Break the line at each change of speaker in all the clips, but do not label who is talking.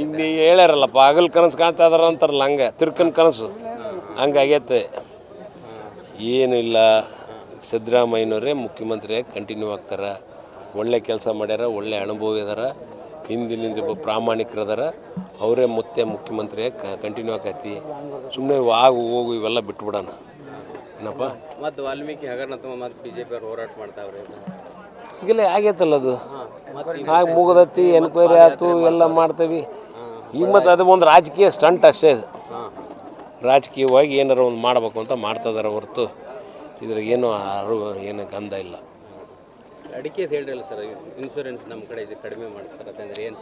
ಈಗ ನೀ ಹೇಳ್ಯಾರಲ್ಲಪ್ಪ ಹಗಲ್ ಕನಸು ಕಾಣ್ತಾ ಇದಾರ ಅಂತಾರಲ್ಲ ಹಂಗೆ ತಿರ್ಕನ್ ಕನಸು. ಹಂಗಾಗೈತೆ ಏನು ಇಲ್ಲ ಸಿದ್ದರಾಮಯ್ಯನವರೇ ಮುಖ್ಯಮಂತ್ರಿ ಕಂಟಿನ್ಯೂ ಆಗ್ತಾರ. ಒಳ್ಳೆ ಕೆಲಸ ಮಾಡ್ಯಾರ ಒಳ್ಳೆ ಅನುಭವ ಇದಾರ ಹಿಂದಿನಿಂದ ಒಬ್ಬ ಪ್ರಾಮಾಣಿಕರದಾರ ಅವರೇ ಮತ್ತೆ ಮುಖ್ಯಮಂತ್ರಿ ಕಂಟಿನ್ಯೂ ಆಕೈತಿ ಸುಮ್ಮನೆ ಆಗು ಹೋಗು ಇವೆಲ್ಲ ಬಿಟ್ಬಿಡೋಣ. ಏನಪ್ಪ?
ಮತ್ತು ವಾಲ್ಮೀಕಿ ಹಗರಣ ಮತ್ತು ಬಿ ಜೆ ಪಿ ಅವ್ರು ಹೋರಾಟ ಮಾಡ್ತಾವ್ರೆ
ಈಗಲೇ ಆಗೈತಲ್ಲ ಅದು.
ಹಾಗೆ
ಮುಗದತ್ತಿ ಮುಗ್ದತಿ ಎನ್ಕ್ವೈರಿ ಆಯ್ತು ಎಲ್ಲ ಮಾಡ್ತೀವಿ. ಈಗ ಮತ್ತು ಅದು ಒಂದು ರಾಜಕೀಯ ಸ್ಟಂಟ್ ಅಷ್ಟೇ ಅದು. ರಾಜಕೀಯವಾಗಿ ಏನಾರು ಒಂದು ಮಾಡಬೇಕು ಅಂತ ಮಾಡ್ತದಾರ ಹೊರತು. ಇದ್ರಾಗ ಏನು ಅರು ಏನು ಗಂಧ ಇಲ್ಲ.
ಅಡಿಕೆ ಹೇಳ್ರಲ್ಲ ಸರ್ ಇನ್ಶೂರೆನ್ಸ್ ನಮ್ಮ ಕಡೆ ಇದು ಕಡಿಮೆ ಮಾಡ್ತಾರೆ ಅಂತಂದ್ರೆ ಏನು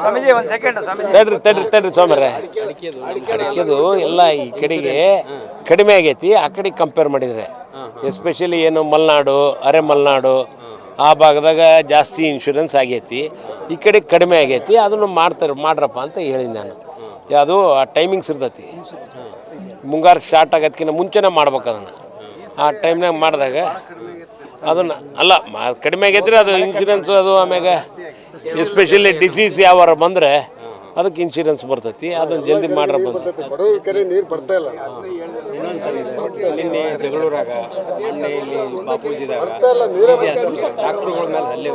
ಸ್ವಾಮೀಜಿ. ಒಂದು ಸೆಕೆಂಡ್ ಸ್ವಾಮೀಜಿ
ತಡ್ರಿ ತಡ್ರಿ ತಡ್ರಿ ಸ್ವಾಮರೇ.
ಅಡಿಕೆದು
ಅಡಿಕೆದು ಎಲ್ಲ ಈ ಕಡೆಗೆ ಕಡಿಮೆ ಆಗೈತಿ ಆ ಕಡೆ ಕಂಪೇರ್ ಮಾಡಿದರೆ. ಎಸ್ಪೆಷಲಿ ಏನು ಮಲೆನಾಡು, ಅರೆ ಮಲೆನಾಡು, ಆ ಭಾಗದಾಗ ಜಾಸ್ತಿ ಇನ್ಶೂರೆನ್ಸ್ ಆಗೈತಿ. ಈ ಕಡೆ ಕಡಿಮೆ ಆಗೈತಿ, ಅದನ್ನು ಮಾಡ್ತಾರೆ, ಮಾಡ್ರಪ್ಪ ಅಂತ ಹೇಳಿನಿ ನಾನು. ಯಾವುದು, ಆ ಟೈಮಿಂಗ್ಸ್ ಇರ್ತೈತಿ. ಮುಂಗಾರು ಸ್ಟಾರ್ಟ್ ಆಗೋದಕ್ಕಿಂತ ಮುಂಚೆನೇ ಮಾಡ್ಬೇಕು ಅದನ್ನು. ಆ ಟೈಮ್ನಾಗ ಮಾಡಿದಾಗ ಅದನ್ನು, ಅಲ್ಲ ಕಡಿಮೆ ಆಗೈತ್ರಿ ಅದು ಇನ್ಶೂರೆನ್ಸ್ ಅದು ಆಮ್ಯಾಗ. ಎಸ್ಪೆಷಲಿ ಡಿಸೀಸ್ ಯಾವಾರ ಬಂದರೆ ಅದಕ್ಕೆ ಇನ್ಶೂರೆನ್ಸ್ ಬರ್ತೈತಿ ಅದನ್ನ ಜಲ್ದಿ
ಮಾಡ್ರ ನೀರು ಬರ್ತಾ ಇಲ್ಲ
ನಿನ್ನೆ ಜಗಳೂರಾಗ ಮೊನ್ನೆ ಇಲ್ಲಿ ಬಾಪೂಜಿದಾಗ
ಇಲ್ಲ ನೀರೇ
ಡಾಕ್ಟ್ರುಗಳ ಮೇಲೆ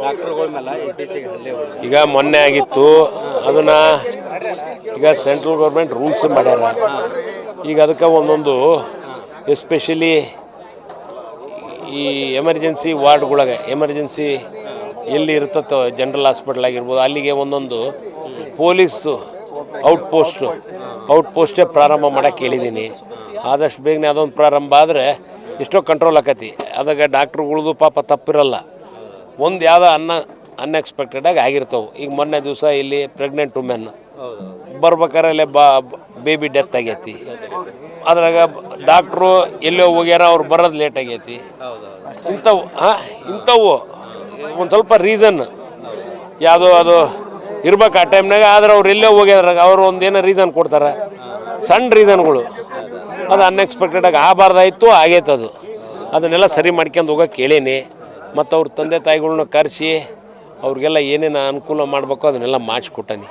ಡಾಕ್ಟ್ರುಗಳ ಇತ್ತೀಚೆಗೆ
ಈಗ ಮೊನ್ನೆ ಆಗಿತ್ತು ಅದನ್ನ ಈಗ ಸೆಂಟ್ರಲ್ ಗೌರ್ಮೆಂಟ್ ರೂಲ್ಸ್ ಮಾಡ್ಯಾರ. ಈಗ ಅದಕ್ಕೆ ಒಂದೊಂದು ಎಸ್ಪೆಷಲಿ ಈ ಎಮರ್ಜೆನ್ಸಿ ವಾರ್ಡ್ಗಳಾಗ ಎಮರ್ಜೆನ್ಸಿ ಎಲ್ಲಿ ಇರ್ತತ್ತೋ, ಜನರಲ್ ಹಾಸ್ಪಿಟಲ್ ಆಗಿರ್ಬೋದು, ಅಲ್ಲಿಗೆ ಒಂದೊಂದು ಪೊಲೀಸು ಔಟ್ ಪೋಸ್ಟು ಔಟ್ ಪೋಸ್ಟೇ ಪ್ರಾರಂಭ ಮಾಡಕ್ಕೆ ಹೇಳಿದ್ದೀನಿ ಆದಷ್ಟು ಬೇಗನೆ ಅದೊಂದು ಪ್ರಾರಂಭ ಆದರೆ ಎಷ್ಟೋ ಕಂಟ್ರೋಲ್ ಆಕತಿ. ಅದಾಗ ಡಾಕ್ಟ್ರುಗಳ್ದು ಪಾಪ ತಪ್ಪಿರಲ್ಲ. ಒಂದು ಯಾವುದೋ ಅನ್ನ ಅನ್ಎಕ್ಸ್ಪೆಕ್ಟೆಡಾಗಿ ಆಗಿರ್ತವೆ. ಈಗ ಮೊನ್ನೆ ದಿವಸ ಇಲ್ಲಿ ಪ್ರೆಗ್ನೆಂಟ್ ವುಮೆನ್ ಬರ್ಬೇಕಾದ್ರೆ ಬಾ ಬೇಬಿ ಡೆತ್ ಆಗೈತಿ. ಅದ್ರಾಗ ಡಾಕ್ಟ್ರು ಎಲ್ಲೋ ಹೋಗ್ಯಾರ, ಅವ್ರು ಬರೋದು ಲೇಟ್ ಆಗೈತಿ. ಇಂಥವು, ಹಾಂ, ಇಂಥವು. ಒಂದು ಸ್ವಲ್ಪ ರೀಸನ್ ಯಾವುದೋ ಅದು ಇರ್ಬೇಕು ಆ ಟೈಮ್ನಾಗ ಆದ್ರೆ ಅವ್ರು ಎಲ್ಲೇ ಹೋಗ್ಯಾರ ಅವ್ರು ಒಂದು ಏನೋ ರೀಸನ್ ಕೊಡ್ತಾರೆ. ಸಣ್ಣ ರೀಸನ್ಗಳು ಅದು ಅನ್ಎಕ್ಸ್ಪೆಕ್ಟೆಡಾಗಿ ಆಗಬಾರ್ದಾಯ್ತು, ಆಗೈತೆ ಅದು. ಅದನ್ನೆಲ್ಲ ಸರಿ ಮಾಡ್ಕೊಂಡು ಹೋಗೋಕೆ ಕೇಳೀನಿ. ಮತ್ತು ಅವ್ರ ತಂದೆ ತಾಯಿಗಳ್ನ ಕರೆಸಿ, ಅವ್ರಿಗೆಲ್ಲ ಏನೇನು ಅನುಕೂಲ ಮಾಡಬೇಕು ಅದನ್ನೆಲ್ಲ ಮಾಡಿಸ್ಕೊಟ್ಟಾನಿ